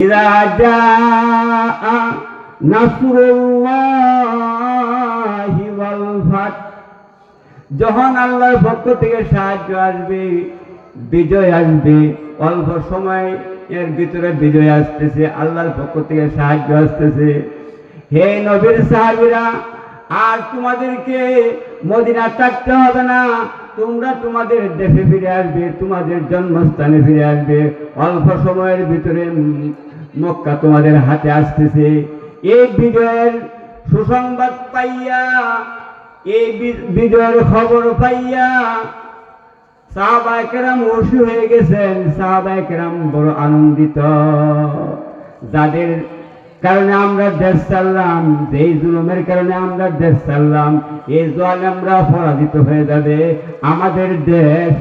إذا جاء نصر الله والفتح যখন আল্লাহর পক্ষ থেকে সাহায্য আসবে বিজয় আসবে অল্প সময় এর ভিতরে বিজয় আসতেছে আল্লাহর পক্ষ থেকে সাহায্য আসতেছে হে নবীর সাহাবিরা আর তোমাদেরকে মদিনা থাকতে হবে না তোমরা তোমাদের দেশে ফিরে আসবে তোমাদের জন্মস্থানে ফিরে আসবে অল্প সময়ের ভিতরে উম, মক্কা তোমাদের হাতে আসতেছে। এই বিজয়ের সুসংবাদ পাইয়া, এই বিজয়ের খবর পাইয়া সাহাবাহাম খুশি হয়ে গেছেন। সাহাবাহাম বড় আনন্দিত। যাদের কারণে আমরা দেশ চাললাম যেই জুলুমের কারণে আমরা দেশ চাললাম এই জল আমরা পরাজিত হয়ে যাবে। আমাদের দেশ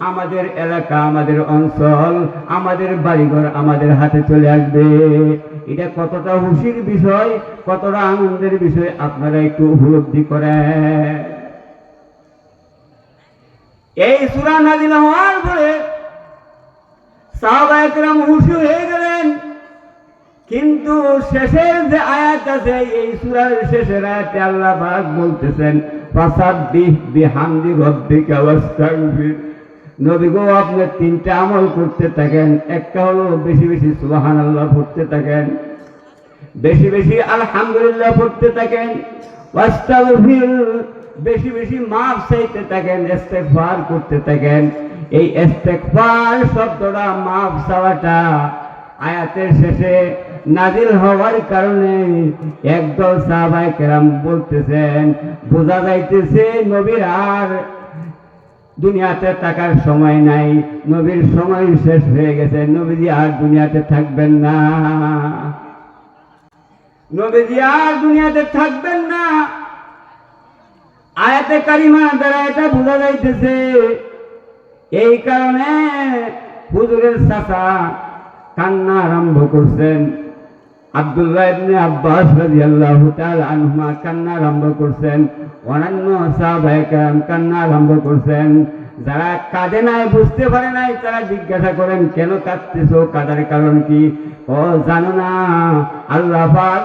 আমাদের এলাকা, আমাদের অঞ্চল, আমাদের বাড়িঘর আমাদের হাতে চলে আসবে। এটা কতটা খুশির বিষয়, কতটা আনন্দের বিষয় আপনারা একটু উপলব্ধি করেন। এই সুরা নাজিল হওয়ার পরে সাহাবা একরাম খুশি হয়ে গেলেন। কিন্তু শেষের যে আয়াত আছে, এই সুরার শেষের আয়াতে আল্লাহ পাক বলতেছেন, ফাসাব্বিহ বিহামদি রাব্বিকা ওয়াস্তাগফির। নবী গো, আপনি তিনটা আমল করতে থাকেন। একটা হলো বেশি বেশি সুবহানাল্লাহ পড়তে থাকেন। বেশি বেশি আলহামদুলিল্লাহ পড়তে থাকেন। বেশি বেশি মাফ চাইতে থাকেন, ইস্তেগফার করতে থাকেন। এই ইস্তেগফার শব্দটা মাফ চাওয়াটা আয়াতের শেষে নাজিল হওয়ার কারণে একদল সাহাবায়ে কেরাম বলতেছেন, বোঝা যাইতেছে নবীর আর দুনিয়াতে থাকার সময় নাই। নবীর সময় শেষ হয়ে গেছে। নবীজি আর দুনিয়াতে থাকবেন না। নবীজি আর দুনিয়াতে থাকবেন না। আয়াতে কারিমা দ্বারা এটা বোঝা যাইতেছে। এই কারণে হুজুরের চাচা কান্না আরম্ভ করছেন। যারা কাঁদে নাই, বুঝতে পারে নাই, তারা জিজ্ঞাসা করেন, কেন কাদার কারণ কি? ও, জানো না। আল্লাহ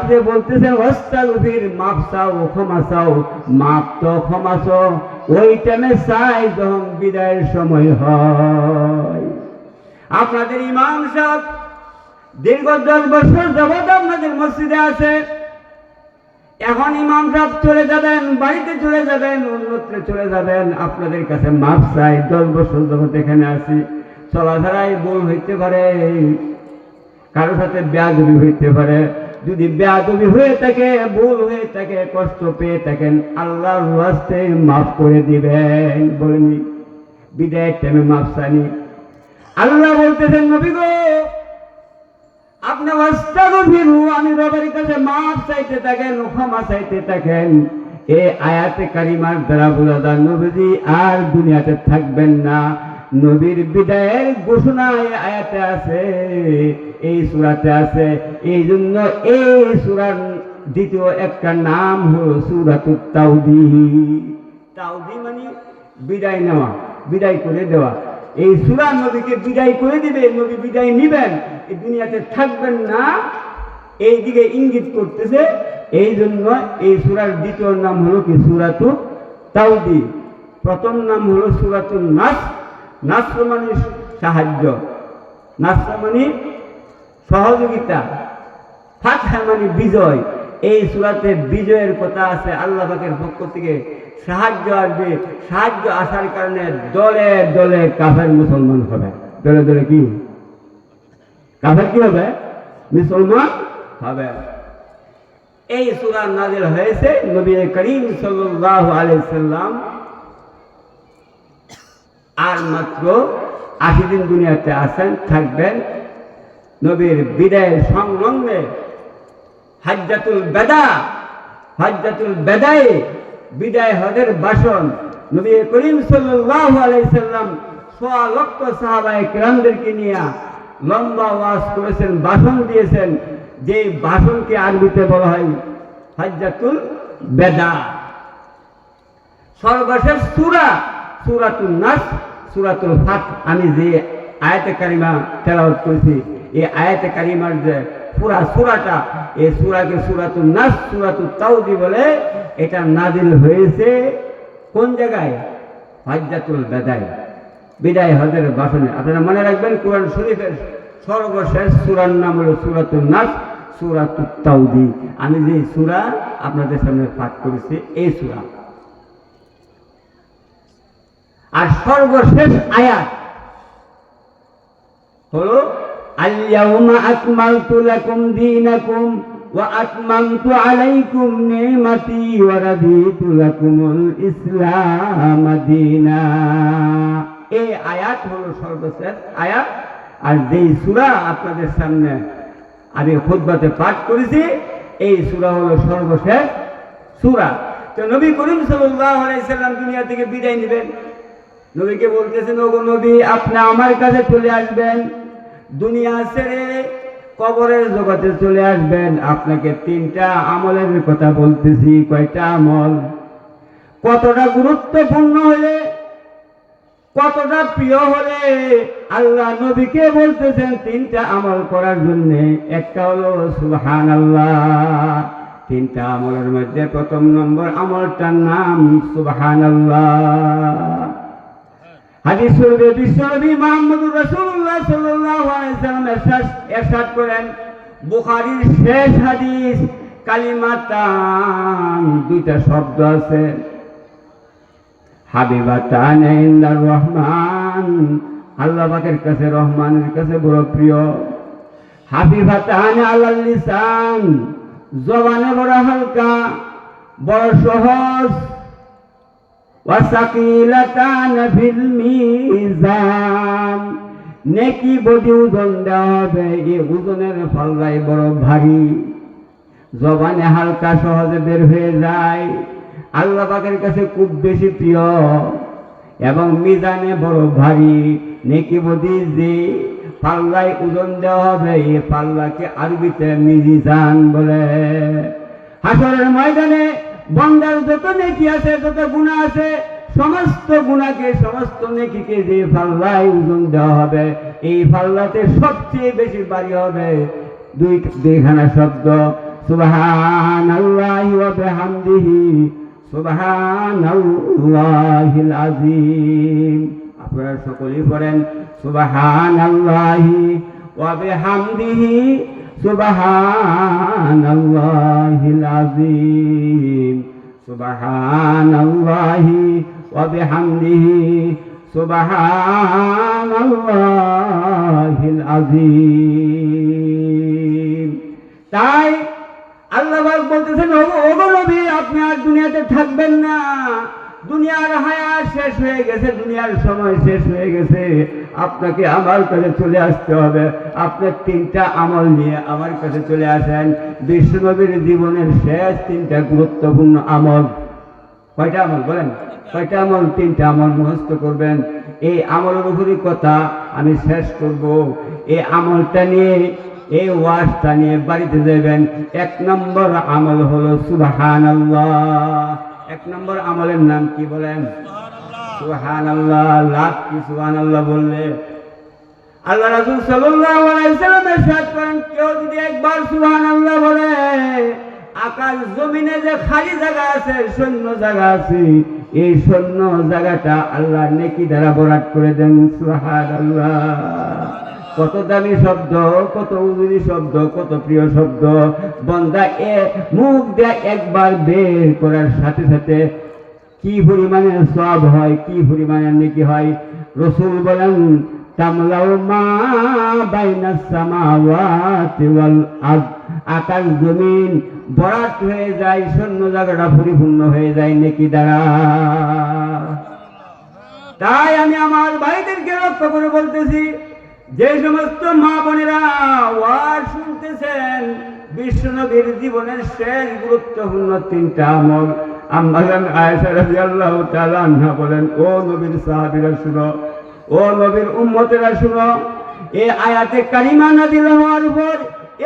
যে বলতেছেন মাপ মাপ তো ওই টাইমে চাই যখন বিদায়ের সময় হয়। আপনাদের ইমাম সাহেব দীর্ঘ দশ বছর যাবৎ আপনাদের মসজিদে আছে। এখন ইমাম সাহেব চলে যাবেন, বাড়িতে চলে যাবেন, অন্যত্রে চলে যাবেন। আপনাদের কাছে মাপ চাই, দশ বছর যাবৎ এখানে আছি। চলাফেরায় ভুল হইতে পারে, কারোর সাথে বেয়াদবি হইতে পারে। যদি বেয়াদবি হয়ে থাকে, ভুল হয়ে থাকে, কষ্ট পেয়ে থাকেন, আল্লাহর রাস্তে মাফ করে দিবেন। বলেনি বিদায়ের টাইমে মাফ চানি আল্লাহ বলতেছেন, নবী গো আপনি অস্তাগফিরু আমি রবের কাছে মাফ চাইতে থাকেন ক্ষমা চাইতে থাকেন। এ আয়াতে কারিমার দ্বারা বোঝা যায়, নবীজি আর দুনিয়াতে থাকবেন না। নবীর বিদায়ের ঘোষণা এই আয়াতে আছে, এই সুরাতে আছে। এই জন্য এই সুরার দ্বিতীয় একটা নাম হলো সুরাতুত তাউদি তাউদি মানে বিদায় নেওয়া, বিদায় করে দেওয়া। এই সুরা নবীকে বিদায় করে দিবে নবী বিদায় নিবেন, এই দুনিয়াতে থাকবেন না। এই দিকে ইঙ্গিত করতেছে এই জন্য এই সুরার দ্বিতীয় নাম হলো কি? সুরাতু তাউদি প্রথম নাম হলো সুরাতুল নাস। নাসর মানে সাহায্য। নাসর মানে সহযোগিতা। ফাতহা মানে বিজয়। এই সুরাতে বিজয়ের কথা আছে, আল্লাহ পাকের পক্ষ থেকে সাহায্য আসবে। সাহায্য আসার কারণে দলে দলে কাফের মুসলমান হবে। দলে দলে কি? কাফের কি হবে? মুসলমান হবে। এই সুরা নাজিল হয়েছে নবী করিম সাল্লাল্লাহু আলাইহি সাল্লাম। আর মাত্র আশি দিন দুনিয়াতে আসেন থাকবেন। নবীর বিদায়ের সংলগ্নে হাজ্জাতুল বেদা, হাজ্জাতুল বেদায়ে বিদায় হজের বাসন। নবী করিম সাল্লাল্লাহু আলাইহি সাল্লাম সোয়া লক্ষ সাহাবায়ে কিরামদেরকে নিয়ে লম্বা ওয়াজ করেছেন ভাষণ দিয়েছেন। যে ভাষণকে আরবিতে বলা হয় হাজ্জাতুল বেদা। সর্বশেষ সূরা, সূরাতুন নাস, সূরাতুল ফাত। আমি যে আয়াতে কারিমা তেলাওয়াত করেছি, এই আয়াতে কারিমার যে পুরা সুরাটা। এই সুরাকে সুরাতু নাস সুরাতু তাউদি বলে এটা নাজিল হয়েছে কোন জায়গায়? হজ্জাতুল বেদায়। বিদায় হজের বাসনে। আপনারা মনে রাখবেন, কোরআন শরীফের সর্বশেষ সুরার নাম হলো সুরাতুল নাস সুরাতু তাউদি আমি যে সুরা আপনাদের সামনে পাঠ করেছি, এই সুরা। আর সর্বশেষ আয়াত হলো আল্লাহুমা আকমালতু লাকুম দীনাকুম ওয়া আতমামতু আলাইকুম নি'মাতি ওয়া রাদিতু লাকুমুল ইসলাম দীনা। এই আয়াত হলো সর্বশেষ আয়াত। আর যেই সূরা আপনাদের সামনে আমি খুতবাতে পাঠ করেছি, এই সূরা হলো সর্বশেষ সূরা। তো নবী করিম সাল্লাল্লাহু আলাইহি সাল্লাম দুনিয়া থেকে বিদায় নেবেন। নবীকে বলতেছেন, ওগো নবী, আপনি আমার কাছে চলে আসবেন। দুনিয়া ছেড়ে কবরের জগতে চলে আসবেন। আপনাকে তিনটা আমলের কথা বলতেছি, কয়টা আমল? কতটা গুরুত্বপূর্ণ হলে, কতটা প্রিয় হলে আল্লাহ নবীকে বলতেছেন তিনটা আমল করার জন্য। একটা হলো সুবহান আল্লাহ তিনটা আমলের মধ্যে প্রথম নম্বর আমলটার নাম সুবহান আল্লাহ হাদিস শরীফে রাসূলুল্লাহ সাল্লাল্লাহু আলাইহি সাল্লাম করেন। বুখারীর শেষ হাদিস, কালিমাতান, দুইটা শব্দ আছে। হাবিবাতান ইনদার রহমান, আল্লাহ পাকের কাছে রহমানের কাছে বড় প্রিয়। হাবিবাতান আলাল লিসান, জবানে বড় হালকা, বড় সহজ। ওয়াসাকিলাতান ফিল মিজান। নেকি বডি ওজন দেওয়া হবে, এই ওজনের ফলরাই বড় ভারী। জবানে হালকা সহজে বের হয়ে যায়। আল্লাহ পাকের কাছে খুব বেশি প্রিয় এবং মিজানে বড় ভারী। নেকি বডি যে পাল্লায় ওজন দেওয়া হবে, এই পাল্লাকে আরবিতে মিজান বলে। হাসরের ময়দানে বন্দার যত নেকি আছে, যত গুণা আছে, সমস্ত গুণাকে, সমস্ত নেকিকে যে পাল্লায় ওজন দেওয়া হবে, এই ফাল্লাতে সবচেয়ে বেশি বাড়ি হবে। দুই দুইখানা শব্দ সুবহান আল্লাহ ওয়া বিহামদিহি সুবহান আল্লাহিল আপনারা সকলেই পড়েন সুবহান আল্লাহি ওয়া বিহামদিহি سبحان الله العظيم سبحان الله وبحمده سبحان الله العظيم তাই আল্লাহ বলতেছেন ওগো নবী আপনি আর দুনিয়াতে থাকবেন না দুনিয়ার হায়াত শেষ হয়ে গেছে দুনিয়ার সময় শেষ হয়ে গেছে আপনাকে আমার কাছে চলে আসতে হবে। আপনার তিনটা আমল নিয়ে আমার কাছে চলে আসেন। বিশ্বনবীর জীবনের শেষ তিনটা গুরুত্বপূর্ণ আমল। কয়টা আমল বলেন? কয়টা আমল? তিনটা আমল মুখস্থ করবেন। এই আমলের উপরই কথা আমি শেষ করব। এই আমলটা নিয়ে, এই ওয়াজটা নিয়ে বাড়িতে যাবেন এক নম্বর আমল হলো সুবহান এক নম্বর আমলের নাম কি বলেন? আল্লাহ নেকি দ্বারা বরাট করে দেন সুহান আল্লাহ কত দামি শব্দ, কত উজুরি শব্দ, কত প্রিয় শব্দ। বন্দা এ মুখ দিয়ে একবার বের করার সাথে সাথে কি পরিমাণে সব হয়, কি পরিমাণে নেকি হয়? রসুল বলেন তামলাও মা বাইনা সামাওয়াতি ওয়াল আকাশ জমিন হয়ে যায় শূন্য জায়গাটা পরিপূর্ণ হয়ে যায় নেকি দ্বারা। তাই আমি আমার ভাইদেরকে লক্ষ্য করে বলতেছি, যে সমস্ত মা বোনেরা ওয়াজ শুনতেছেন বিশ্বনবীর জীবনের শেষ গুরুত্বপূর্ণ তিনটা আমল। আম্মাজান আয়েশা রাদিয়াল্লাহু তাআলা আনহা বলেন, ও নবীর সাহাবীরা শুনো, ও নবীর উম্মতেরা শুনো, এই আয়াতে কারিমা নাযিল হওয়ার উপর,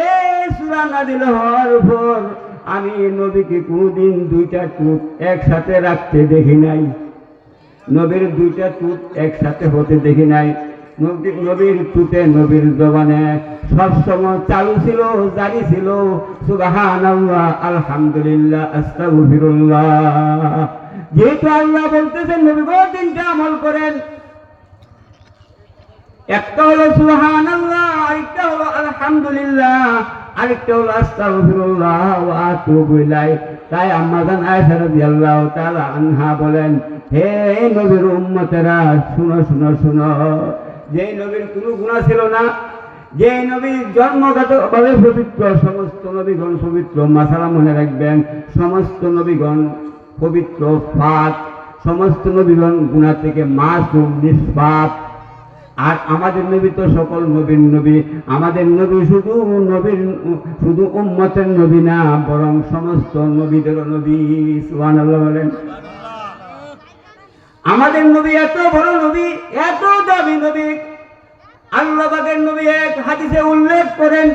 এই সূরা নাযিল হওয়ার উপর আমি নবীকে কোনোদিন দুইটা টুপ একসাথে রাখতে দেখি নাই। নবীর দুইটা টুপ একসাথে হতে দেখি নাই। নবীর তুতে নবীর জবানে সবসময় চালু ছিল, জারি ছিল। সুবাহান আলহামদুলিল্লাহ যেহেতু আল্লাহ বলতেছেন, নবী গো, তিনটা আমল করেন। একটা হলো সুহান আরেকটা হলো আলহামদুলিল্লাহ, আরেকটা হলো আস্তাগফিরুল্লাহ, ওয়া আতুবু তাই আম্মাজান আয়েশা রাদিয়াল্লাহু তাআলা আনহা বলেন, হে নবীর উম্মতেরা, শুনো শুনো শুনো। যেই নবীর কোনো গুনাহ ছিল না, যে নবীর জন্মগত ভাবে পবিত্র সমস্ত নবীগণ পবিত্র মাসালা মনে রাখবেন, সমস্ত নবীগণ পবিত্র পাক সমস্ত নবীগণ গুণা থেকে মাসুম, নিষ্পাপ। আর আমাদের নবী তো সকল নবীর নবী, আমাদের নবী শুধু নবীর, শুধু উম্মতের নবী না, বরং সমস্ত নবীদেরও নবী, সুবহানাল্লাহ বলেন। আমাদের নবী, এত বড় নবী, এত দামি নবী। আল্লাহ পাকের নবী এক হাদিসে উল্লেখ করেন,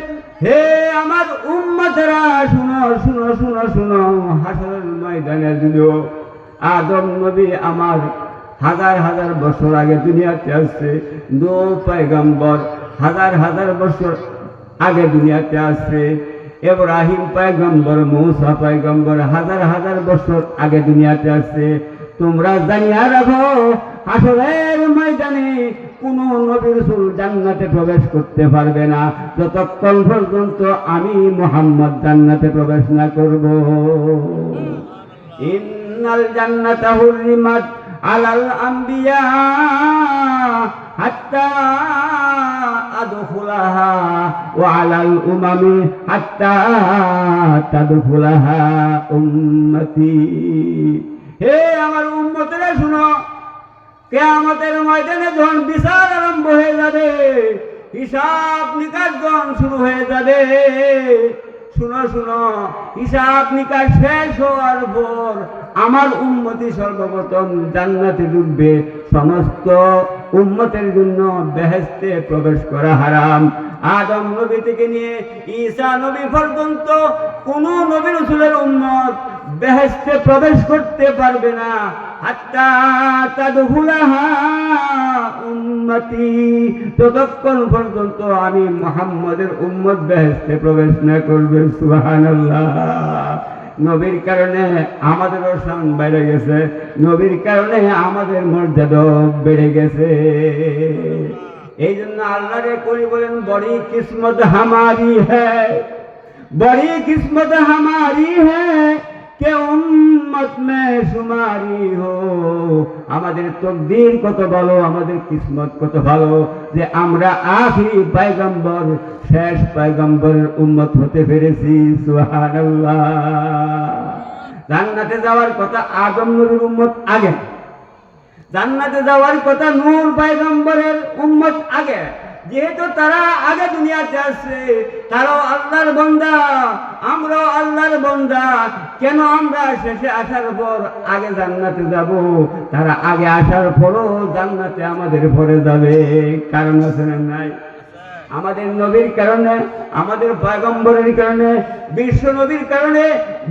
হে আমার উম্মতেরা শুনো শুনো শুনো শুনো হাসরের ময়দানে দিল আদম নবী আমার হাজার হাজার বছর আগে দুনিয়াতে আসছে, দো পায়গম্বর হাজার হাজার বছর আগে দুনিয়াতে আসছে, এব্রাহিম পায়গম্বর, মৌসা পায়গম্বর হাজার হাজার বছর আগে দুনিয়াতে আসছে তোমরা জানিয়া রাখো আসলের ময়দানে কোন নবীর রসুল জান্নাতে প্রবেশ করতে পারবে না। যতক্ষণ পর্যন্ত আমি মোহাম্মদ জান্নাতে প্রবেশ না করব। ইন্নাল জান্নাতা হুরিমাত আলাল আম্বিয়া হাত্তা আদখুলাহা ওয়া আলাল উমামি হাত্তা তাদখুলাহা উম্মতি। হে আমার উম্মতেরা শুনো, কেয়ামতের ময়দানে যখন বিচার আরম্ভ হয়ে যাবে, হিসাব নিকাশ যখন শুরু হয়ে যাবে, শুনো শুনো, হিসাব নিকাশ শেষ হওয়ার পর আমার উন্মতি সর্বপ্রথম জান্নাতে ডুববে, সমস্ত উম্মতের জন্য বেহেস্তে প্রবেশ করা হারাম। আদম নবী থেকে নিয়ে ঈসা নবী পর্যন্ত কোন নবী রসুলের উম্মত বেহেস্তে প্রবেশ করতে পারবে না। ততক্ষণ পর্যন্ত আমি মোহাম্মদের উম্মত বেহেস্তে প্রবেশ না করবে, সুবহানাল্লাহ। নবীর কারণে আমাদের সান বেড়ে গেছে। নবীর কারণে আমাদের মর্যাদাও বেড়ে গেছে। এই জন্য আল্লাহ রে করি বলেন, বড়ি কিসমত হামারি হ্যাঁ বড়ি কিসমত হামারি হ্যাঁ কে উম্মত মে সুমারি হো? আমাদের তকদির কত ভালো, আমাদের কিসমত কত ভালো যে আমরা আখরি পায়গম্বর, শেষ পায়গম্বরের উম্মত হতে পেরেছি জান্নাতে যাওয়ার কথা আদম নূরের উম্মত আগে, জান্নাতে যাওয়ার কথা নূর পায়গম্বরের উম্মত আগে। যেহেতু তারা আগে দুনিয়াতে আসছে তারাও আল্লাহর বন্দা, আমরাও আল্লাহর বন্দা, কেন আমরা শেষে আসার পর আগে জান্নাতে যাব? তারা আগে আসার পরও জান্নাতে আমাদের পরে যাবে। কারণ আছে নাই? আমাদের নবীর কারণে, আমাদের পয়গম্বরের কারণে, বিশ্ব নবীর কারণে,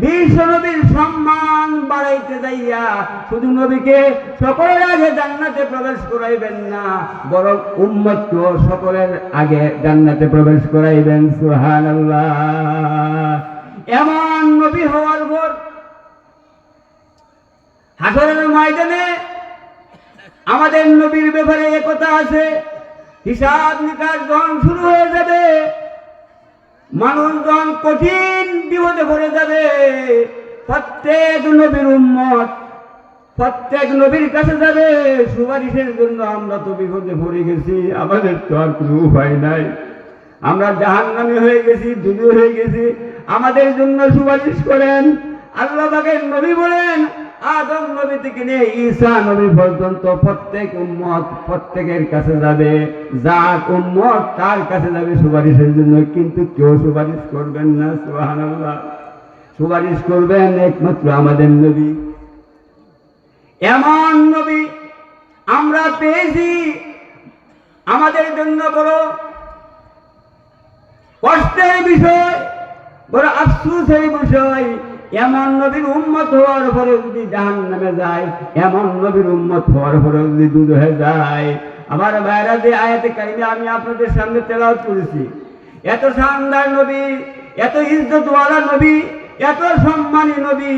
বিশ্ব নবীর সম্মান বাড়াইতে যাইয়া শুধু নবীকে সকলের আগে জান্নাতে প্রবেশ করাইবেন না, বরং উম্মত সকলের আগে জান্নাতে প্রবেশ করাইবেন সুহান এমন নবী হওয়ার পর হাসরের ময়দানে আমাদের নবীর ব্যাপারে একথা আছে। হিসাব নিকাশ যখন শুরু হয়ে যাবে। মানুষজন কঠিন বিপদে পড়ে যাবে। প্রত্যেক নবীর উম্মত, প্রত্যেক নবীর কাছে যাবে। সুপারিশের জন্য আমরা তো বিপদে পড়ে গেছি, আমাদের তো আর কোনো উপায় নাই। আমরা জাহান্নামী হয়ে গেছি দুজু হয়ে গেছি। আমাদের জন্য সুপারিশ করেন, আল্লাহ পাকের নবী বলেন আদম নবী থেকে নিয়ে ঈসা নবী পর্যন্ত প্রত্যেক উম্মত প্রত্যেকের কাছে যাবে। যার উম্মত তার কাছে যাবে সুপারিশের জন্য, কিন্তু কেউ সুপারিশ করবেন না, সুবহানাল্লাহ। সুপারিশ করবেন একমাত্র আমাদের নবী। এমন নবী আমরা পেয়েছি। আমাদের জন্য বড় কষ্টের বিষয়, বড় আফসুসের বিষয় এমন নবীর উম্মত হওয়ার পরে যদি জাহান নামে যায়, এমন নবীর উম্মত হওয়ার পরে যদি দুধ হয়ে যায়। আমার ভাইরা, যে আয়াতে কারিমে আমি আপনাদের সামনে তেলাও করেছি, এত শানদার নবী, এত ইজ্জতওয়ালা নবী, এত সম্মানী নবী